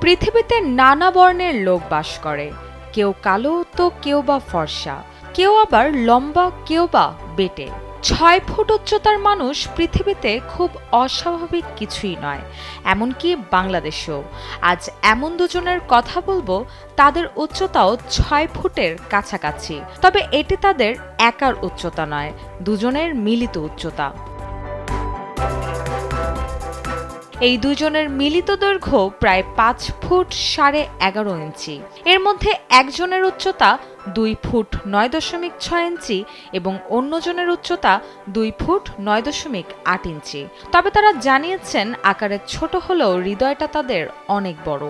পৃথিবীতে নানা বর্ণের লোক বাস করে। কেউ কালো, তো কেউ বা ফর্সা। কেউ আবার লম্বা, কেউ বা বেটে। ছয় ফুট উচ্চতার মানুষ পৃথিবীতে খুব অস্বাভাবিক কিছুই নয়। এমনকি বাংলাদেশেও। আজ এমন দুজনের কথা বলব, তাদের উচ্চতাও ছয় ফুটের কাছাকাছি। তবে এটি তাদের একার উচ্চতা নয়, দুজনের মিলিত উচ্চতা। এই দুজনের মিলিত দৈর্ঘ্য প্রায় পাঁচ ফুট সাড়ে এগারো ইঞ্চি। এর মধ্যে একজনের উচ্চতা দুই ফুট নয় দশমিক ছয় ইঞ্চি এবং অন্যজনের উচ্চতা দুই ফুট নয় দশমিক আট ইঞ্চি। তবে তারা জানিয়েছেন আকারে ছোট হলেও হৃদয়টা তাদের অনেক বড়।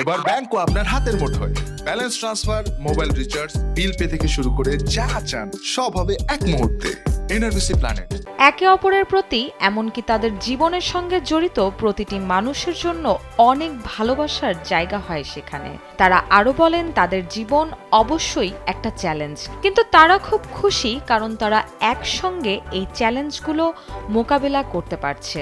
এবার ব্যাংকও আপনার হাতের মুঠোয়। Balance transfer, mobile recharge, bill pay থেকে শুরু করে যা চান সব হবে এক মুহূর্তে। এনআরবিসি প্ল্যানেট একে অপরের প্রতি, এমনকি তাদের জীবনের সঙ্গে জড়িত প্রতিটি মানুষের জন্য অনেক ভালোবাসার জায়গা হয় সেখানে। তারা আরও বলেন, তাদের জীবন অবশ্যই একটা চ্যালেঞ্জ কিন্তু তারা খুব খুশি কারণ তারা একসঙ্গে এই চ্যালেঞ্জগুলো মোকাবেলা করতে পারছে।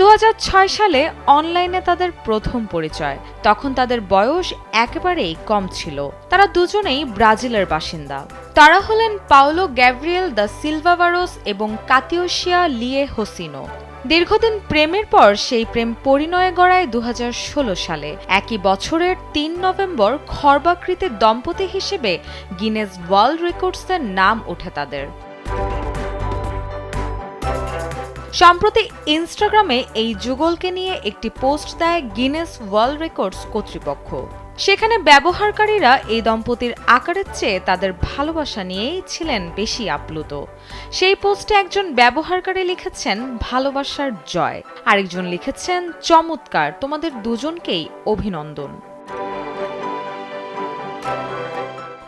দু হাজার ছয় সালে অনলাইনে তাদের প্রথম পরিচয়। তখন তাদের বয়স একেবারেই কম ছিল। তারা দুজনেই ব্রাজিলের বাসিন্দা। তারা হলেন পাওলো গ্যাব্রিয়েল দ্য সিলভাভারোস এবং কাতিওশিয়া লিয়ে হোসিনো। দীর্ঘদিন প্রেমের পর সেই প্রেম পরিণয়ে গড়ায় দু হাজার ষোলো সালে। একই বছরের তিন নভেম্বর খর্বাকৃতির দম্পতি হিসেবে গিনেস ওয়ার্ল্ড রেকর্ডসের নাম ওঠে তাদের। সম্প্রতি ইনস্টাগ্রামে এই যুগলকে নিয়ে একটি পোস্ট দেয় গিনেস ওয়ার্ল্ড রেকর্ডস কর্তৃপক্ষ। সেখানে ব্যবহারকারীরা এই দম্পতির আকারের চেয়ে তাদের ভালোবাসা নিয়েই ছিলেন বেশি আপ্লুত। সেই পোস্টে একজন ব্যবহারকারী লিখেছেন, ভালোবাসার জয়। আরেকজন লিখেছেন, চমৎকার। তোমাদের দুজনকেই অভিনন্দন।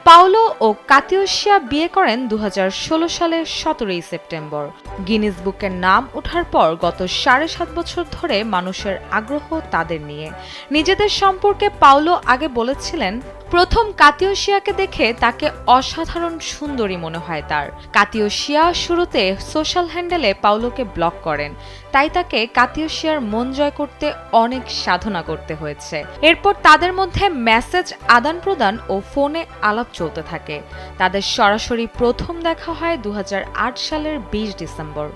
পাওলো ও কাতিয়সিয়া বিয়ে করেন দু হাজার ষোলো সালের সতেরোই সেপ্টেম্বর। গিনিস বুকের নাম ওঠার পর গত সাড়ে সাত বছর ধরে মানুষের আগ্রহ তাদের নিয়ে। নিজেদের সম্পর্কে পাওলো আগে বলেছিলেন, প্রথম কাতিওশিয়াকে দেখে তাকে অসাধারণ সুন্দরী মনে হয় তার। কাতিওশিয়া শুরুতে সোশ্যাল হ্যান্ডেলে পাওলোকে ব্লক করেন। তাই তাকে কাতিওশিয়ার মন জয় করতে অনেক সাধনা করতে হয়েছে। এরপর তাদের মধ্যে মেসেজ আদান প্রদান ও ফোনে আলাপ চলতে থাকে। তাদের সরাসরি প্রথম দেখা হয় দু হাজার আট সালের বিশ ডিসেম্বর।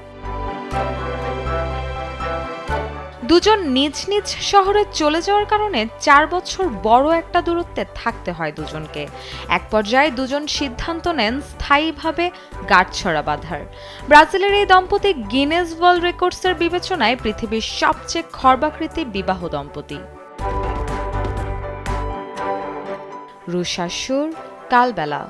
দুজন নিজ নিজ শহরে চলে যাওয়ার কারণে চার বছর বড় একটা দূরত্বে থাকতে হয় দুজনকে। এক পর্যায়ে দুজন সিদ্ধান্ত নেন স্থায়ীভাবে গাঁটছড়া বাঁধার। ব্রাজিলের এই দম্পতি গিনেস ওয়ার্ল্ড রেকর্ডসের বিবেচনায় পৃথিবীর সবচেয়ে খর্বাকৃতি বিবাহ দম্পতি। রুশাসুর কালবেলা।